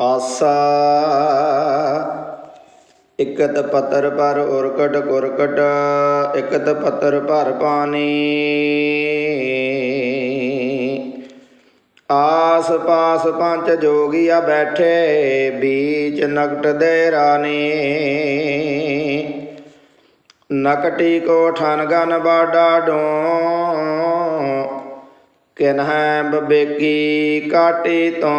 ਆਸਾ। ਇਕਤ ਪਤਰ ਪਰ ਉਰਕਟ ਕੁਰਕਟ, ਇਕਤ ਪਤਰ ਭਰ ਪਾਣੀ। ਆਸ ਪਾਸ ਪੰਜ ਜੋਗੀਆ ਬੈਠੇ, ਬੀਚ ਨਕਟ ਦੇ ਰਾਣੀ। ਨਕਟੀ ਕੋ ਠਨ ਗਨ ਬਾਡਾ ਡੋ ਕਿਨਹਿ ਬਬੇਕੀ ਕਾਟੀ ਤੋਂ।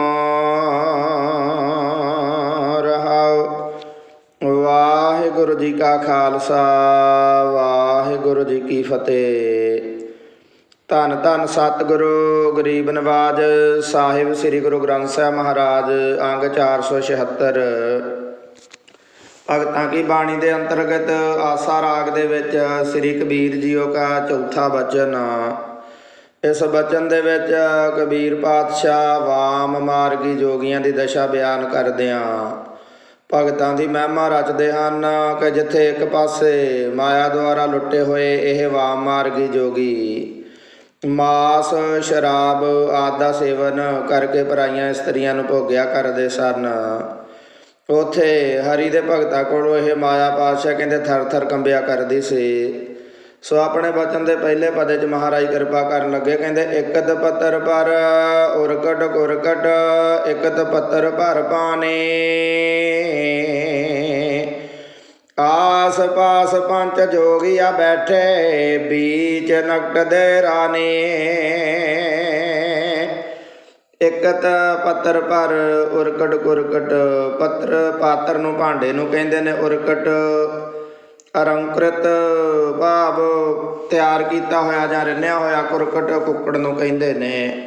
ਵਾਹਿਗੁਰੂ ਜੀ ਕਾ ਖਾਲਸਾ, ਵਾਹਿਗੁਰੂ ਜੀ ਕੀ ਫਤਿਹ। ਧੰਨ ਧੰਨ ਸਤਿਗੁਰੂ, ਗਰੀਬ ਨਵਾਜ ਸਾਹਿਬ ਸ੍ਰੀ ਗੁਰੂ ਗ੍ਰੰਥ ਸਾਹਿਬ ਮਹਾਰਾਜ, ਅੰਗ 476 ਭਗਤਾਂ ਕੀ ਬਾਣੀ ਦੇ ਅੰਤਰਗਤ ਆਸਾ ਰਾਗ ਦੇ ਵਿੱਚ ਸ੍ਰੀ ਕਬੀਰ ਜੀਓ ਕਾ ਚੌਥਾ ਬਚਨ। ਇਸ ਬਚਨ ਦੇ ਵਿੱਚ ਕਬੀਰ ਪਾਤਸ਼ਾਹ ਵਾਮ ਮਾਰਗੀ ਜੋਗੀਆਂ ਦੀ ਦਸ਼ਾ ਬਿਆਨ ਕਰਦਿਆਂ ਭਗਤਾਂ ਦੀ ਮਹਿਮਾ ਰਚਦੇ ਹਨ ਕਿ ਜਿੱਥੇ ਇੱਕ ਪਾਸੇ ਮਾਇਆ ਦੁਆਰਾ ਲੁੱਟੇ ਹੋਏ ਇਹ ਵਾਮ ਮਾਰਗੀ ਜੋਗੀ। ਮਾਸ, ਸ਼ਰਾਬ ਆਦਿ ਦਾ ਸੇਵਨ ਕਰਕੇ ਪਰਾਈਆਂ ਇਸਤਰੀਆਂ ਨੂੰ ਭੋਗਿਆ ਕਰਦੇ ਸਨ। ਉਥੇ ਹਰੀ ਦੇ ਭਗਤਾਂ ਕੋਲੋਂ ਇਹ ਮਾਇਆ ਪਾਤਸ਼ਾਹ ਕਹਿੰਦੇ ਥਰ ਥਰ ਕੰਬਿਆ ਕਰਦੀ ਸੀ। ਸੋ ਆਪਣੇ ਬਚਨ ਦੇ ਪਹਿਲੇ ਪਦੇ ਚ ਮਹਾਰਾਜ ਕਿਰਪਾ ਕਰਨ ਲੱਗੇ, ਕਹਿੰਦੇ, ਇਕਤ ਪੱਤਰ ਪਰ ਉਰਕਟ ਕੁਰਕਟ ਇਕਤ ਪੱਤਰ ਭਰ ਪਾਣੀ। ਆਸ ਪਾਸ ਪੰਚ ਜੋਗੀਆ ਬੈਠੇ, ਬੀਚ ਨਕਟ ਦੇ ਰਾਣੀ। ਇਕਤ ਪੱਤਰ ਪਰ ਉਰਕਟ ਕੁਰਕਟ, ਪੱਤਰ ਪਾਤਰ ਨੂੰ ਭਾਂਡੇ ਨੂੰ ਕਹਿੰਦੇ ਨੇ ਉਰਕਟ। ਅਲੰਕ੍ਰਿਤ ਭਾਵ ਤਿਆਰ ਕੀਤਾ ਹੋਇਆ ਜਾਂ ਰਿੰਨਿਆ ਹੋਇਆ ਕੁਰਕਟ ਕੁੱਕੜ ਨੂੰ ਕਹਿੰਦੇ ਨੇ।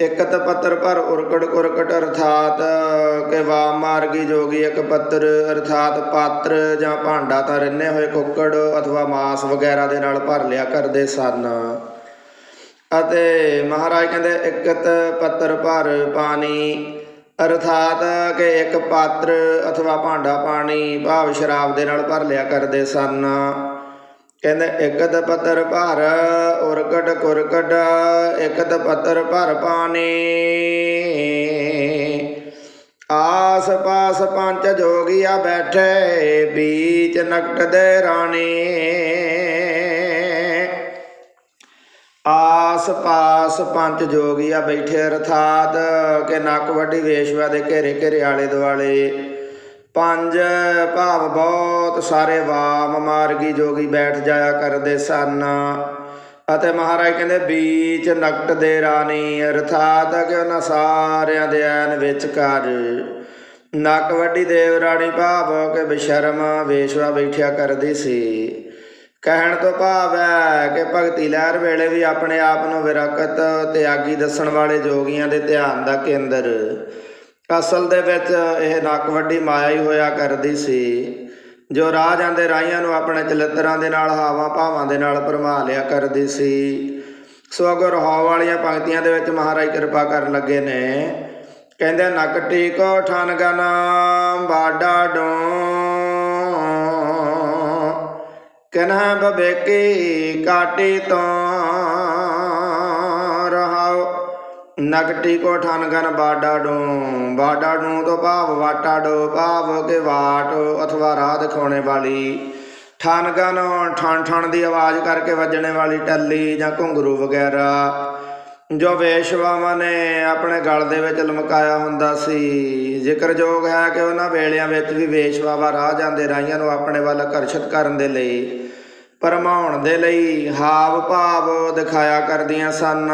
ਇਕਤ ਪੱਤਰ ਪਰ ਉਰਕੜ ਕੁਰਕਟ, ਅਰਥਾਤ ਕਿ ਵਾ ਮਾਰਗੀ ਜੋਗੀ ਇੱਕ ਪੱਤਰ, ਅਰਥਾਤ ਪਾਤਰ ਜਾਂ ਭਾਂਡਾ ਤਾਂ ਰਿੰਨੇ ਹੋਏ ਕੁੱਕੜ ਅਥਵਾ ਮਾਸ ਵਗੈਰਾ ਦੇ ਨਾਲ ਭਰ ਲਿਆ ਕਰਦੇ ਸਨ। ਅਤੇ ਮਹਾਰਾਜ ਕਹਿੰਦੇ ਇਕਤ ਪੱਤਰ ਭਰ ਪਾਣੀ ਅਰਥਾਤ ਕਿ ਇੱਕ ਪਾਤਰ ਅਥਵਾ ਭਾਂਡਾ ਪਾਣੀ, ਭਾਵ ਸ਼ਰਾਬ ਦੇ ਨਾਲ ਭਰ ਲਿਆ ਕਰਦੇ ਸਨ। ਕਹਿੰਦੇ, ਇਕਤ ਪੱਤਰ ਭਰ, ਉਰਕਟ ਕੁਰਕਟ, ਇਕਤ ਪੱਤਰ ਭਰ ਪਾਣੀ। ਆਸ ਪਾਸ ਪੰਜ ਜੋਗੀਆ ਬੈਠੇ, ਬੀਚ ਨਕਟ ਦੇ ਰਾਣੀ। ਆਸ ਪਾਸ ਪੰਜ ਜੋਗੀਆ ਬੈਠੇ ਅਰਥਾਤ ਕਿ ਨੱਕ ਵੱਡੀ ਵੇਸ਼ਵਾ ਦੇ ਘੇਰੇ ਘੇਰੇ ਆਲੇ ਦੁਆਲੇ। ਪੰਜ ਭਾਵ ਬਹੁਤ ਸਾਰੇ ਵਾਮ ਮਾਰਗੀ ਜੋਗੀ ਬੈਠ ਜਾਇਆ ਕਰਦੇ ਸਨ। ਅਤੇ ਮਹਾਰਾਜ ਕਹਿੰਦੇ, ਬੀਚ ਨਕਟ ਦੇ ਰਾਣੀ, ਅਰਥਾਤ ਕਿ ਉਹਨਾਂ ਸਾਰਿਆਂ ਦੇ ਐਨ ਵਿਚਕਾਰ ਨੱਕ ਵੱਡੀ ਦੇਵ ਰਾਣੀ ਭਾਵ ਕਿ ਬਸ਼ਰਮ ਵੇਸ਼ਵਾ ਬੈਠਿਆ ਕਰਦੀ ਸੀ। ਕਹਿਣ ਤੋਂ ਭਾਵ ਹੈ ਕਿ ਭਗਤੀ ਲਹਿਰ ਵੇਲੇ ਵੀ ਆਪਣੇ ਆਪ ਨੂੰ ਵਿਰਕਤ ਤਿਆਗੀ ਦੱਸਣ ਵਾਲੇ ਜੋਗੀਆਂ ਦੇ ਧਿਆਨ ਦਾ ਕੇਂਦਰ। ਅਸਲ ਦੇ ਵਿੱਚ ਇਹ ਨੱਕ ਵੱਡੀ ਮਾਇਆ ਹੀ ਹੋਇਆ ਕਰਦੀ ਸੀ, ਜੋ ਰਾਹ ਜਾਂਦੇ ਰਾਹੀਆਂ ਨੂੰ ਆਪਣੇ ਚਲਿੱਤਰਾਂ ਦੇ ਨਾਲ, ਹਾਵਾਂ ਭਾਵਾਂ ਦੇ ਨਾਲ ਭਰਮਾ ਲਿਆ ਕਰਦੀ ਸੀ। ਸੋ ਅਗਰ ਹੌ ਵਾਲੀਆਂ ਪੰਕਤੀਆਂ ਦੇ ਵਿੱਚ ਮਹਾਰਾਜ ਕਿਰਪਾ ਕਰਨ ਲੱਗੇ ਨੇ। ਕਹਿੰਦੇ ਨੱਕ ਟੀਕੋ, ਠਨ ਗਨਾ, ਬਾਡਾ ਡੋ। ਕਨਹ ਬਬੇਕੀ ਕਾਟੀ ਤੋਂ ਰਹਾਉ ਨਗਟੀ ਕੋ ਠਨ ਗਨ ਬਾਡਾ ਡੂ ਬਾਡਾ ਡੂ ਤੋਂ ਭਾਵ ਵਾਟਾ ਡੋ, ਭਾਵ ਕੇ ਵਾਟ ਅਥਵਾ ਰਾਹ ਦਿਖਾਉਣੇ ਵਾਲੀ। ਠਨ ਗਨ ਠਣ ਠਣ ਦੀ ਆਵਾਜ਼ ਕਰਕੇ ਵੱਜਣੇ ਵਾਲੀ ਟੱਲੀ ਜਾਂ ਘੁੰਗਰੂ ਵਗੈਰਾ। ਜੋ ਵੇਸ਼ਵਾਵਾਂ ਨੇ ਆਪਣੇ ਗਲ ਦੇ ਵਿੱਚ ਲਮਕਾਇਆ ਹੁੰਦਾ ਸੀ ਜ਼ਿਕਰਯੋਗ ਹੈ ਕਿ ਉਹਨਾਂ ਵੇਲਿਆਂ ਵਿੱਚ ਵੀ ਵੇਸ਼ਵਾਵਾ ਰਾਹ ਜਾਂਦੇ ਰਾਹੀਆਂ ਨੂੰ ਆਪਣੇ ਵੱਲ ਆਕਰਸ਼ਿਤ ਕਰਨ ਦੇ ਲਈ। ਪਰਮਾਉਣ ਦੇ ਲਈ ਹਾਵ ਭਾਵ ਦਿਖਾਇਆ ਕਰਦੀਆਂ ਸਨ।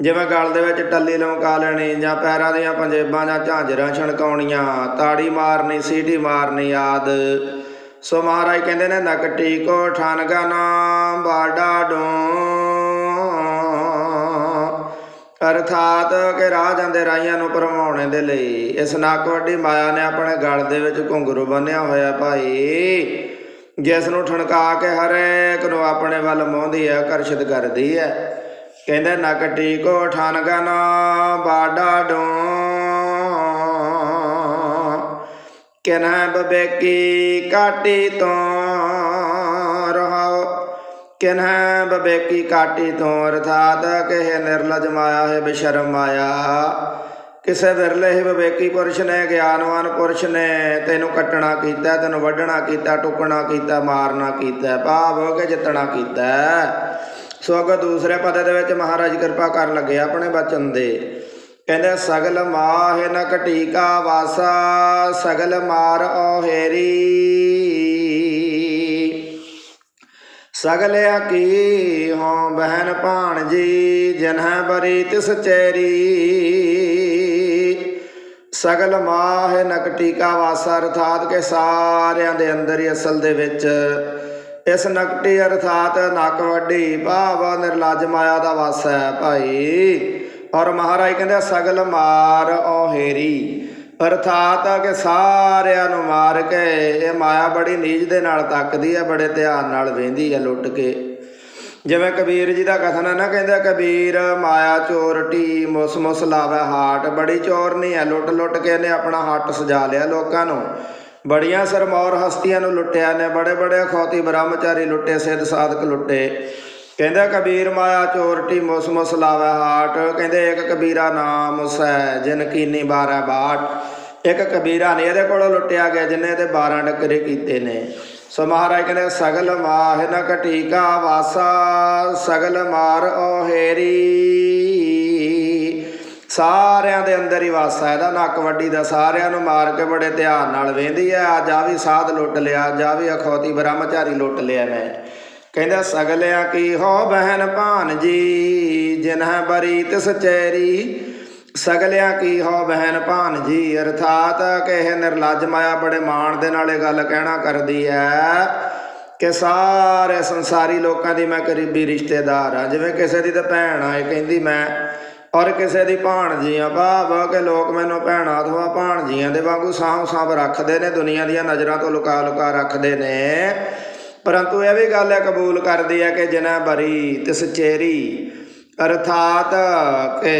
ਜਿਵੇਂ ਗਲ ਦੇ ਵਿੱਚ ਟੱਲੀ ਲਮਕਾ ਲੈਣੀ ਜਾਂ ਪੈਰਾਂ ਦੀਆਂ ਪੰਜੇਬਾਂ ਜਾਂ ਝਾਂਜਰਾਂ ਛਣਕਾਉਣੀਆਂ, ਤਾੜੀ ਮਾਰਨੀ, ਸੀਟੀ ਮਾਰਨੀ ਆਦ। ਸੋ ਮਹਾਰਾਜ ਕਹਿੰਦੇ ਨੇ ਨਕਟੀ ਕੋ ਠਾਨਗਾ ਨਾਮ ਬਾਡਾ ਡੋ। ਅਰਥਾਤ ਕਿ ਰਾਹ ਜਾਂਦੇ ਰਾਹੀਆਂ ਨੂੰ ਭਰਮਾਉਣੇ ਦੇ ਲਈ ਇਸ ਨੱਕ ਵੱਡੀ ਮਾਇਆ ਨੇ ਆਪਣੇ ਗਲ ਦੇ ਵਿੱਚ ਘੁੰਗਰੂ ਬੰਨਿਆ ਹੋਇਆ ਭਾਈ। ਜਿਸ ਨੂੰ ਠਣਕਾ ਕੇ ਹਰੇਕ ਨੂੰ ਆਪਣੇ ਵੱਲ ਮੋਹਦੀ ਹੈ, ਆਕਰਸ਼ਿਤ ਕਰਦੀ ਹੈ। ਕਹਿੰਦੇ ਨਕ ਟੀਕੋ ਠਨ ਗਨ ਬਾਡਾ ਡੋ। ਕਿਨੈ ਬਬੇਕੀ ਕਾਟੀ ਤੋਂ ਰਹਾਓ। ਕਿਨੈ ਬਬੇਕੀ ਕਾਟੀ ਤੋਂ ਅਰਥਾਤ ਕਿ ਨਿਰਲਜ ਮਾਇਆ ਹੈ ਬੇਸ਼ਰਮ ਮਾਇਆ। ਕਿਸੇ ਵਿਰਲੇ ਹੀ ਵਿਵੇਕੀ ਪੁਰਸ਼ ਨੇ, ਗਿਆਨਵਾਨ ਪੁਰਸ਼ ਨੇ, ਤੈਨੂੰ ਕੱਟਣਾ ਕੀਤਾ, ਤੈਨੂੰ ਵੱਢਣਾ ਕੀਤਾ, ਟੁਕਣਾ ਕੀਤਾ, ਮਾਰਨਾ ਕੀਤਾ, ਭਾਵ ਕਿ ਜਿੱਤਣਾ ਕੀਤਾ। ਸੋ ਅਗਰ ਦੂਸਰੇ ਪਦ ਦੇ ਵਿੱਚ ਮਹਾਰਾਜ ਕਿਰਪਾ ਕਰਨ ਲੱਗੇ ਆਪਣੇ ਬਚਨ ਦੇ, ਕਹਿੰਦੇ, ਸਗਲ ਮਾਹ ਨ ਕਟੀਕਾ ਵਾਸਾ, ਸਗਲ ਮਾਰ ਔਹੇਰੀ। ਸਗਲਿਆ ਕੀ ਹੋਂ, ਬਹਿਨ ਭਾਣਜੀ, ਜਨਹ ਬਰੀ ਤਿਸ ਚੈਰੀ। ਸਗਲ ਮਾਹ ਨਕਟੀਕਾ ਵਾਸਾ ਅਰਥਾਤ ਕੇ ਸਾਰਿਆਂ ਦੇ ਅੰਦਰ ਹੀ ਅਸਲ ਦੇ ਵਿੱਚ। ਇਸ ਨਕਟੀ ਅਰਥਾਤ ਨਕ ਵੱਡੀ ਭਾਵ ਨਿਰਲਜ ਮਾਇਆ ਦਾ ਵਾਸ ਹੈ ਭਾਈ। ਔਰ ਮਹਾਰਾਜ ਕਹਿੰਦੇ ਸਗਲ ਮਾਰ ਔਹੇਰੀ। ਅਰਥਾਤ ਆ ਕਿ ਸਾਰਿਆਂ ਨੂੰ ਮਾਰ ਕੇ, ਇਹ ਮਾਇਆ ਬੜੀ ਨੀਚ ਦੇ ਨਾਲ ਤੱਕਦੀ ਹੈ, ਬੜੇ ਧਿਆਨ ਨਾਲ ਵੇਂਦੀ ਹੈ, ਲੁੱਟ ਕੇ। ਜਿਵੇਂ ਕਬੀਰ ਜੀ ਦਾ ਕਥਨ ਹੈ ਨਾ, ਕਹਿੰਦਾ ਕਬੀਰ, ਮਾਇਆ ਚੋਰਟੀ ਮੁਸ ਮੁਸ ਲਾਵੇ ਹਾਟ। ਬੜੀ ਚੋਰ ਨਹੀਂ ਹੈ, ਲੁੱਟ ਲੁੱਟ ਕੇ ਇਹਨੇ ਆਪਣਾ ਹੱਟ ਸਜਾ ਲਿਆ ਲੋਕਾਂ ਨੂੰ। ਬੜੀਆਂ ਸਰਮੌਰ ਹਸਤੀਆਂ ਨੂੰ ਲੁੱਟਿਆ ਨੇ ਬੜੇ ਬੜੇ ਖੌਤੀ ਬ੍ਰਹਮਚਾਰੀ ਲੁੱਟੇ, ਸਿੱਧ ਸਾਧਕ ਲੁੱਟੇ। ਕਹਿੰਦਾ ਕਬੀਰ, ਮਾਇਆ ਚੋਰਟੀ ਮੁਸ ਮੁਸ ਲਾਵੇ ਹਾਟ। ਕਹਿੰਦੇ, ਇੱਕ ਕਬੀਰਾ ਨਾਮ ਹੈ, ਜਿਨ ਕੀਨੀ 12 ਬਾਟ। ਇੱਕ ਕਬੀਰਾ ਨੇ ਇਹਦੇ ਕੋਲੋਂ ਲੁੱਟਿਆ ਗਿਆ, ਜਿਨੇ ਇਹਦੇ 12 ਡੱਕਰੇ ਕੀਤੇ ਨੇ। ਸੋ ਮਹਾਰਾਜ ਕਹਿੰਦੇ ਸਗਲ ਮਾਹ ਨ ਕਟੀਕਾ ਵਾਸਾ, ਸਗਲ ਮਾਰ ਓਹੇਰੀ। ਸਾਰਿਆਂ ਦੇ ਅੰਦਰ ਹੀ ਵਾਸਾ ਇਹਦਾ ਨੱਕ ਵੱਡੀ ਦਾ, ਸਾਰਿਆਂ ਨੂੰ ਮਾਰ ਕੇ ਬੜੇ ਧਿਆਨ ਨਾਲ ਵੇਂਦੀ ਆ ਅੱਜ ਆ ਵੀ ਸਾਧ ਲੁੱਟ ਲਿਆ, ਜਾ ਵੀ ਅਖੌਤੀ ਬ੍ਰਹਮਚਾਰੀ ਲੁੱਟ ਲਿਆ ਮੈਂ। ਕਹਿੰਦਾ, ਸਗਲਿਆ ਕੀ ਹੋ ਬਹਿਨ ਭਾਨ ਜੀ ਜਿਨਹ ਬਰੀ ਤਿਸ ਚੈਰੀ ਸਗਲਿਆ ਕੀ ਹੋ ਬਹਿਨ ਭਾਨ ਜੀ? ਅਰਥਾਤ ਕਿ ਇਹ ਨਿਰਲਜ ਮਾਇਆ ਬੜੇ ਮਾਣ ਦੇ ਨਾਲ ਇਹ ਗੱਲ ਕਹਿਣਾ ਕਰਦੀ ਹੈ ਕਿ ਸਾਰੇ ਸੰਸਾਰੀ ਲੋਕਾਂ ਦੀ ਮੈਂ ਕਰੀਬੀ ਰਿਸ਼ਤੇਦਾਰ ਆ। ਜਿਵੇਂ ਕਿਸੇ ਦੀ ਤਾਂ ਭੈਣ ਆ, ਇਹ ਕਹਿੰਦੀ ਮੈਂ, ਔਰ ਕਿਸੇ ਦੀ ਭਾਣਜੀ ਆ। ਭਾਵ ਕਿ ਲੋਕ ਮੈਨੂੰ ਭੈਣਾਂ ਅਥਵਾ ਭਾਣਜੀਆਂ ਦੇ ਵਾਂਗੂ ਸਾਂਭ ਸਾਂਭ ਰੱਖਦੇ ਨੇ, ਦੁਨੀਆ ਦੀਆਂ ਨਜ਼ਰਾਂ ਤੋਂ ਲੁਕਾ ਲੁਕਾ ਰੱਖਦੇ ਨੇ। ਪਰੰਤੂ ਇਹ ਵੀ ਗੱਲ ਹੈ ਕਬੂਲ ਕਰਦੀ ਹੈ ਕਿ ਜਿਨ੍ਹਾਂ ਬਰੀ ਤਿਸ ਚੇਰੀ ਅਰਥਾਤ ਕਿ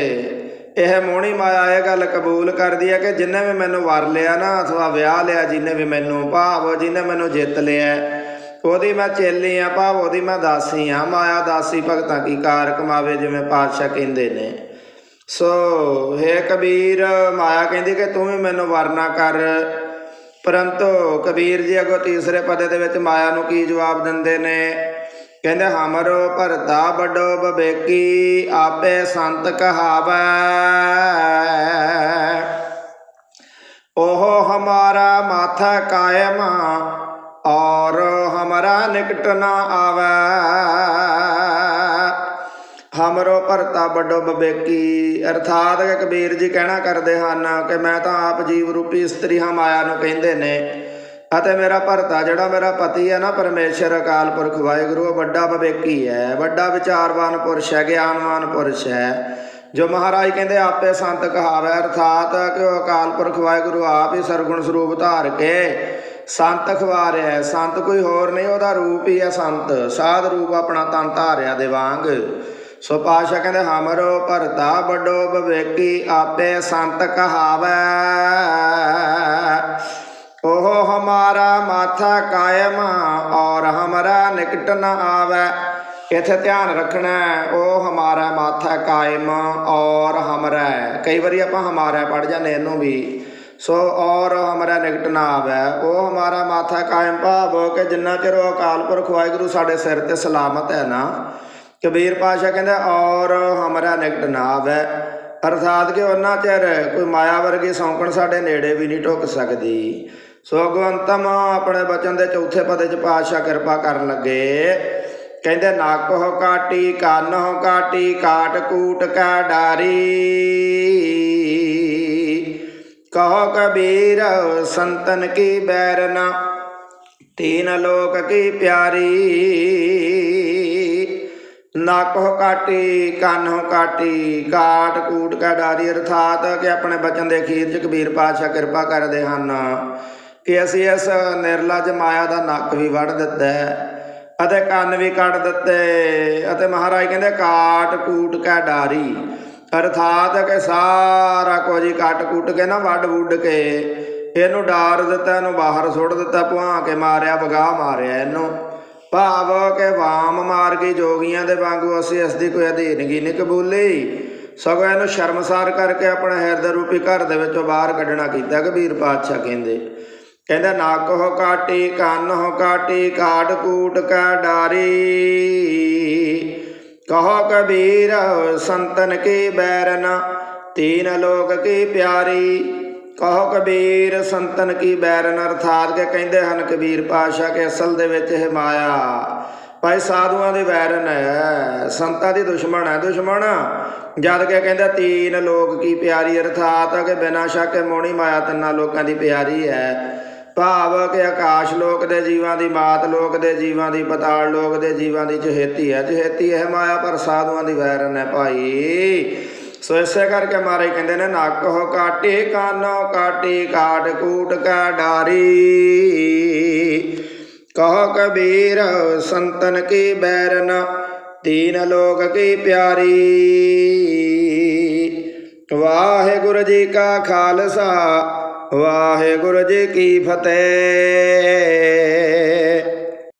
ਇਹ ਮੋਹਣੀ ਮਾਇਆ ਇਹ ਗੱਲ ਕਬੂਲ ਕਰਦੀ ਹੈ ਕਿ ਜਿਨੇ ਵੀ ਮੈਨੂੰ ਵਰ ਲਿਆ ਨਾ, ਅਥਵਾ ਵਿਆਹ ਲਿਆ, ਜਿਨੇ ਵੀ ਮੈਨੂੰ ਭਾਵ, ਜਿਨੇ ਮੈਨੂੰ ਜਿੱਤ ਲਿਆ, ਉਹਦੀ ਮੈਂ ਚੇਲੀ ਆ, ਭਾਵ ਉਹਦੀ ਮੈਂ ਦਾਸੀ ਆ। ਮਾਇਆ ਦਾਸੀ ਭਗਤਾਂ ਕੀ ਕਾਰ ਕਮਾਵੇ ਜਿਵੇਂ ਪਾਤਸ਼ਾਹ ਕਹਿੰਦੇ ਨੇ। ਸੋ, ਹੈ ਕਬੀਰ, ਮਾਇਆ ਕਹਿੰਦੀ ਕਿ ਤੂੰ ਵੀ ਮੈਨੂੰ ਵਰਨਾ ਕਰ। ਪਰੰਤੂ ਕਬੀਰ ਜੀ ਅਗੋ ਤੀਸਰੇ ਪਦੇ ਦੇ ਵਿੱਚ ਮਾਇਆ ਨੂੰ ਕੀ ਜਵਾਬ ਦਿੰਦੇ ਨੇ? ਕਹਿੰਦੇ, ਹਮਰੋ ਭਰਤਾ ਵੱਡੋ ਬਵੇਕੀ, ਆਪੇ ਸੰਤ ਕਹਾਵੈ। ਉਹ ਹਮਾਰਾ ਮਾਥਾ ਕਾਇਮ, ਔਰ ਹਮਾਰਾ ਨਿਕਟ ਨਾ ਆਵੈ। ਹਮਰੋ ਭਰਤਾ ਵੱਡੋ ਬਵੇਕੀ। ਅਰਥਾਤ, ਕਬੀਰ ਜੀ ਕਹਿਣਾ ਕਰਦੇ ਹਨ ਕਿ ਮੈਂ ਤਾਂ ਆਪ ਜੀਵ ਰੂਪੀ ਇਸਤਰੀ ਹਮਾਇਆ ਨੂੰ ਕਹਿੰਦੇ ਨੇ। ਅਤੇ ਮੇਰਾ ਭਰਤਾ ਜਿਹੜਾ ਮੇਰਾ ਪਤੀ ਹੈ ਨਾ ਪਰਮੇਸ਼ਰ, ਅਕਾਲ ਪੁਰਖ, ਵਾਹਿਗੁਰੂ, ਉਹ ਵੱਡਾ ਵਿਵੇਕੀ ਹੈ, ਵੱਡਾ ਵਿਚਾਰਵਾਨ ਪੁਰਸ਼ ਹੈ, ਗਿਆਨਵਾਨ ਪੁਰਸ਼ ਹੈ। ਜੋ ਮਹਾਰਾਜ ਕਹਿੰਦੇ, ਆਪੇ ਸੰਤ ਕਹਾਵੇ, ਅਰਥਾਤ ਕਿ ਉਹ ਅਕਾਲ ਪੁਰਖ, ਵਾਹਿਗੁਰੂ ਆਪ ਹੀ ਸਰਗੁਣ ਸਰੂਪ ਧਾਰ ਕੇ ਸੰਤ ਖਵਾ ਰਿਹਾ ਹੈ। ਸੰਤ ਕੋਈ ਹੋਰ ਨਹੀਂ, ਉਹਦਾ ਰੂਪ ਹੀ ਹੈ ਸੰਤ। ਸਾਧ ਰੂਪ ਆਪਣਾ ਤਨ ਧਾਰਿਆ ਦੇ ਵਾਂਗ। ਸੋ ਪਾਸ਼ਾ ਕਹਿੰਦੇ, ਹਮਰੋ ਭਰਤਾ, ਵੱਡੋ ਵਿਵੇਕੀ, ਆਪੇ ਸੰਤ ਕਹਾਵੇ। ਉਹ ਹਮਾਰਾ ਮਾਥਾ ਕਾਇਮ ਔਰ ਹਮਾਰਾ ਨਿਕਟ ਨ ਆਵੇ। ਇੱਥੇ ਧਿਆਨ ਰੱਖਣਾ ਉਹ ਹਮਾਰਾ ਮਾਥਾ ਕਾਇਮ ਔਰ ਹਮਰਾ ਕਈ ਵਾਰੀ ਆਪਾਂ ਹਮਾਰਾ ਪੜ ਜਾਂਦੇ ਇਹਨੂੰ ਵੀ। ਸੋ ਔਰ ਹਮਾਰਾ ਨਿਕਟ ਨਾ ਆਵੇ। ਉਹ ਹਮਾਰਾ ਮਾਥਾ ਕਾਇਮ ਭਾਵ ਕਿ ਜਿੰਨਾ ਚਿਰ ਉਹ ਅਕਾਲ ਪੁਰਖ ਵਾਹਿਗੁਰੂ ਸਾਡੇ ਸਿਰ ਤੇ ਸਲਾਮਤ ਹੈ ਨਾ। ਕਬੀਰ ਪਾਸ਼ਾ ਕਹਿੰਦਾ, ਔਰ ਹਮਾਰਾ ਨਿਕਟ ਨਾ ਆਵੇ। ਅਰਥਾਤ ਕਿ ਉਹਨਾਂ ਚਿਰ ਕੋਈ ਮਾਇਆ ਵਰਗੀ ਸੌਂਕਣ ਸਾਡੇ ਨੇੜੇ ਵੀ ਨਹੀਂ ਟੁੱਕ ਸਕਦੀ। ਸੋ ਅਗਵੰਤਮ ਆਪਣੇ ਬਚਨ ਦੇ ਚੌਥੇ ਪਦੇ ਚ ਪਾਤਸ਼ਾਹ ਕਿਰਪਾ ਕਰਨ ਲੱਗੇ। ਕਹਿੰਦੇ ਨੱਕ ਹੋ ਕਾਟੀ ਕੰਨ ਹੋ ਕਾਟੀ, ਕਾਟ ਕੂਟ ਕਾ ਡਾਰੀ। ਕਹੋ ਕਬੀਰ, ਸੰਤਨ ਕੀ ਬੈਰਨਾ ਤੀਨ ਲੋਕ ਕੀ ਪਿਆਰੀ। ਨੱਕ ਹੋ ਕਾਟੀ ਕੰਨ ਹੋ ਕਾਟੀ, ਕਾਟ ਕੂਟ ਕਾ ਡਾਰੀ। ਅਰਥਾਤ ਕਿ ਆਪਣੇ ਬਚਨ ਦੇ ਅਖੀਰ ਚ ਕਬੀਰ ਪਾਤਸ਼ਾਹ ਕਿਰਪਾ ਕਰਦੇ ਹਨ। ਕਿ ਅਸੀਂ ਇਸ ਨਿਰਲਜ ਮਾਇਆ ਦਾ ਨੱਕ ਵੀ ਵੱਢ ਦਿੱਤਾ ਅਤੇ ਕੰਨ ਵੀ ਕੱਢ ਦਿੱਤੇ ਅਤੇ ਮਹਾਰਾਜ ਕਹਿੰਦੇ ਕਾਟ ਕੂਟ ਕਾ ਡਾਰੀ, ਅਰਥਾਤ ਕਿ ਸਾਰਾ ਕੁਝ ਹੀ ਕੱਟ ਕੂਟ ਕੇ ਨਾ ਵੱਡ ਵੁੱਡ ਕੇ ਇਹਨੂੰ ਡਾਰ ਦਿੱਤਾ, ਇਹਨੂੰ ਬਾਹਰ ਸੁੱਟ ਦਿੱਤਾ, ਭੁਆ ਕੇ ਮਾਰਿਆ ਵਗਾ ਮਾਰਿਆ ਇਹਨੂੰ। ਭਾਵ ਕਿ ਵਾਮ ਮਾਰਗੀ ਜੋਗੀਆਂ ਦੇ ਵਾਂਗੂ ਅਸੀਂ ਇਸ ਦੀ ਕੋਈ ਅਧੀਨਗੀ ਨਹੀਂ ਕਬੂਲੀ। ਸਗੋਂ ਇਹਨੂੰ ਸ਼ਰਮਸਾਰ ਕਰਕੇ ਆਪਣਾ ਹਿਰਦੇ ਰੂਪੀ ਘਰ ਦੇ ਵਿੱਚੋਂ ਬਾਹਰ ਕੱਢਣਾ ਕੀਤਾ, ਕਬੀਰ ਪਾਤਸ਼ਾਹ ਕਹਿੰਦੇ। ਕਹਿੰਦਾ ਨੱਕ ਹੋ ਕਾਟੀ, ਕੰਨ ਹੋ ਕਾਟੀ ਕਾਟ ਕੂਟ ਕਾ ਡਾਰੀ। ਕਹੋ ਕਬੀਰ, ਸੰਤਨ ਕੀ ਬੈਰਨ, ਤੀਨ ਲੋਕ ਕੀ ਪਿਆਰੀ। ਕਹੋ ਕਬੀਰ, ਸੰਤਨ ਕੀ ਬੈਰਨ, ਅਰਥਾਤ ਕਿ ਕਹਿੰਦੇ ਹਨ, ਕਬੀਰ ਪਾਤਸ਼ਾਹ ਕਿ ਅਸਲ ਦੇ ਵਿੱਚ ਇਹ ਮਾਇਆ। ਭਾਈ ਸਾਧੂਆਂ ਦੀ ਵੈਰਨ ਹੈ, ਸੰਤਾਂ ਦੀ ਦੁਸ਼ਮਣ ਹੈ, ਦੁਸ਼ਮਣ। ਜਦ ਕਿ ਕਹਿੰਦਾ, ਤੀਨ ਲੋਕ ਕੀ ਪਿਆਰੀ, ਅਰਥਾਤ ਕਿ ਬਿਨਾਂ ਸ਼ੱਕ ਮੋਣੀ ਮਾਇਆ ਤਿੰਨਾਂ ਲੋਕਾਂ ਦੀ ਪਿਆਰੀ ਹੈ। ਭਾਵ ਕਿ ਆਕਾਸ਼ ਲੋਕ ਦੇ ਜੀਵਾਂ ਦੀ, ਮਾਤ ਲੋਕ ਦੇ ਜੀਵਾਂ ਦੀ, ਪਤਾਲ ਲੋਕ ਦੇ ਜੀਵਾਂ ਦੀ, ਚਹੇਤੀ ਹੈ, ਚਹੇਤੀ ਇਹ ਮਾਇਆ ਪਰ ਸਾਧੂਆਂ ਦੀ ਵੈਰਨ ਹੈ ਭਾਈ। ਸੋ ਇਸੇ ਕਰਕੇ ਮਾਰੇ ਕਹਿੰਦੇ ਨੇ ਨੱਕ ਹੋ ਕਾਟੀ, ਕਾਨੋ ਕਾਟੀ, ਕਾਟ ਕੂਟ ਕਾ ਡਾਰੀ। ਕਹੋ ਕਬੀਰ, ਸੰਤਨ ਕੀ ਬੈਰਨ ਤੀਨ ਲੋਕ ਕੀ ਪਿਆਰੀ। ਵਾਹਿਗੁਰੂ ਜੀ ਕਾ ਖਾਲਸਾ। ਵਾਹਿਗੁਰੂ ਜੀ ਕੀ ਫਤਿਹ।